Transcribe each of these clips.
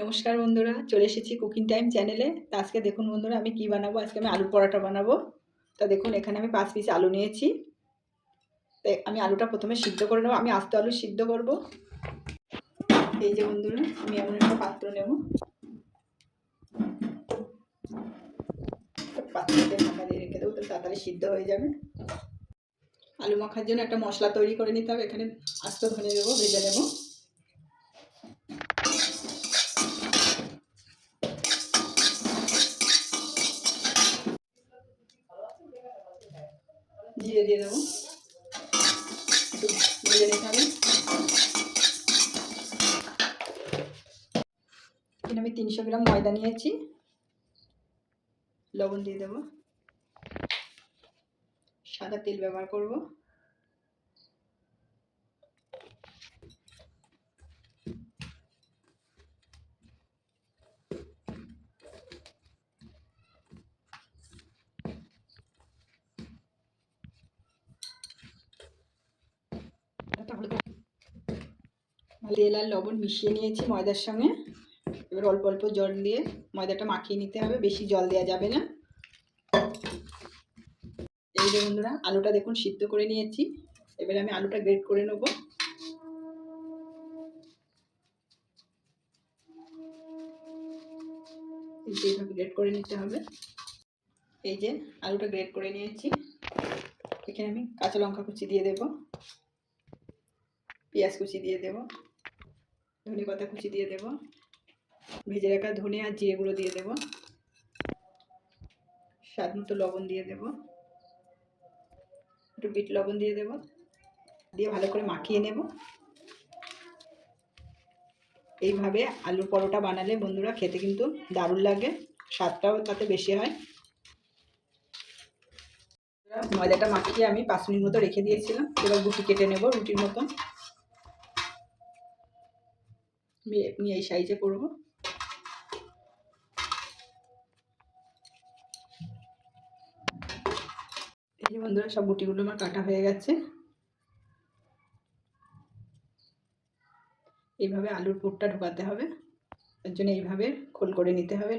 নমস্কার বন্ধুরা, চলে এসেছি কুকিং টাইম চ্যানেলে তা আজকে দেখুন বন্ধুরা, আমি কি বানাবো? আজকে আমি আলু পরোটা বানাবো। তা দেখুন, এখানে আমি পাঁচ পিস আলু নিয়েছি। তো আমি আলুটা প্রথমে সিদ্ধ করে নেব। আমি আস্ত আলু সিদ্ধ করব। এই যে বন্ধুরা, আমি এমন একটা পাত্র নেব। পাত্রতে ঢাকা দিয়ে রেখে দেবো, তো তাড়াতাড়ি সিদ্ধ হয়ে যাবে। আলু মাখার জন্য একটা মশলা তৈরি করে নিতে হবে। এখানে আস্ত ধনে দেবো, ভেজে নেব। জিরে দিয়ে দেবো। একটু নিতে হবে। এখানে আমি তিনশো গ্রাম ময়দা নিয়েছি। লবণ দিয়ে দেবো। সাদা তেল ব্যবহার করব তাহলে তেল আর লবণ মিশিয়ে নিয়েছি ময়দার সঙ্গে। এবার অল্প অল্প জল দিয়ে ময়দাটা মাখিয়ে নিতে হবে, বেশি জল দেওয়া যাবে না। এই যে বন্ধুরা, আলুটা দেখুন সিদ্ধ করে নিয়েছি। এবার আমি আলুটা গ্রেট করে নেব। এইভাবে গ্রেট করে নিতে হবে। এই যে আলুটা গ্রেট করে নিয়েছি। এখানে আমি কাঁচা লঙ্কা কুচি দিয়ে দেবো। পেঁয়াজ কুচি দিয়ে দেবো। ধনে পাতা কুচি দিয়ে দেবো। ভেজে রাখা ধনে আর জিরেগুলো দিয়ে দেবো। স্বাদ মতো লবণ দিয়ে দেবো। একটু বিট লবণ দিয়ে দেবো। দিয়ে ভালো করে মাখিয়ে নেব। এইভাবে আলুর পরোটা বানালে বন্ধুরা খেতে কিন্তু দারুণ লাগে, স্বাদটাও তাতে বেশি হয়। ময়দাটা মাখিয়ে আমি পাঁচ মিনিট মতো রেখে দিয়েছিলাম। এবার গুটি কেটে নেব রুটির মতো আমি এই সাইজে করব। এই যে বন্ধুরা, সব গুটিগুলো আমার কাটা হয়ে গেছে। এইভাবে আলুর পুরটা ঢোকাতে হবে। তার জন্য এইভাবে খোল করে নিতে হবে।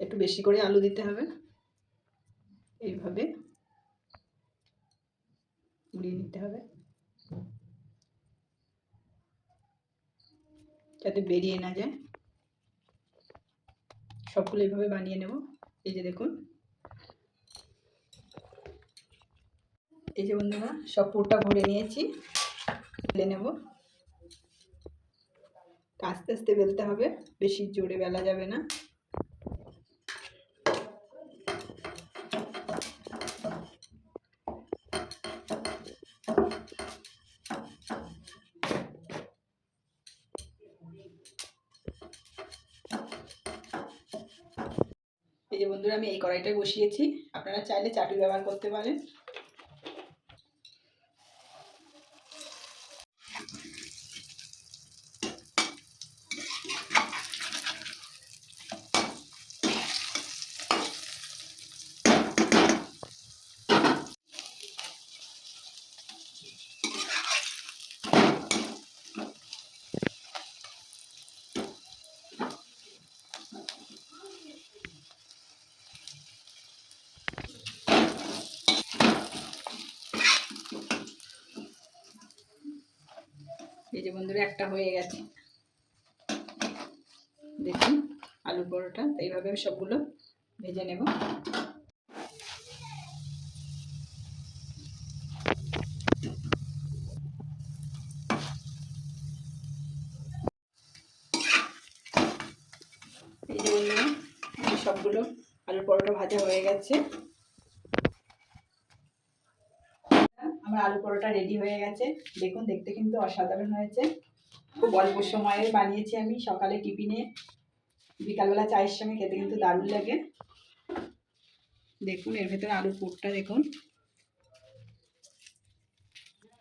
একটু বেশি করে আলু দিতে হবে। এইভাবে মুড়িয়ে নিতে হবে। যাতে বেরিয়ে না যায়। সবগুলো এইভাবে বানিয়ে নেব। এই যে দেখুন। এই যে বন্ধুরা, সব পুরটা ভরে নিয়েছি। বেলে নেব। আস্তে আস্তে বেলতে হবে। বেশি জোরে বেলা যাবে না। যে বন্ধুরা আমি এই কড়াইটায় বসিয়েছি আপনারা চাইলে চাটু ব্যবহার করতে পারেন। এই যে বন্ধুরা, একটা হয়ে গেছে। দেখুন, আলুর পরোটা এইভাবে আমি সবগুলো ভেজে নেব। এই যে সবগুলো আলুর পরোটা ভাজা হয়ে গেছে। আমার আলু পরোটা রেডি হয়ে গেছে। দেখুন, দেখতে কিন্তু অসাধারণ হয়েছে। খুব অল্প সময়ে বানিয়েছি আমি সকালে টিফিনে। বিকালবেলা চায়ের সঙ্গে খেতে কিন্তু দারুণ লাগে। দেখুন, এর ভেতরে আলুর পুরটা দেখুন।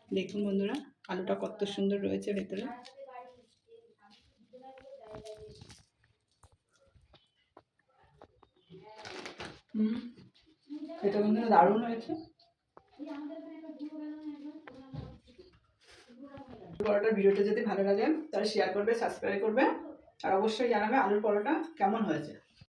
দেখুন বন্ধুরা, আলুটা কত সুন্দর রয়েছে ভেতরে। হুম, এটা বন্ধুরা দারুণ হয়েছে। পরোটার ভিডিওটা যদি ভালো লাগে, তাহলে শেয়ার করবে সাবস্ক্রাইব করবে, আর অবশ্যই জানাবে আলুর পরোটা কেমন হয়েছে।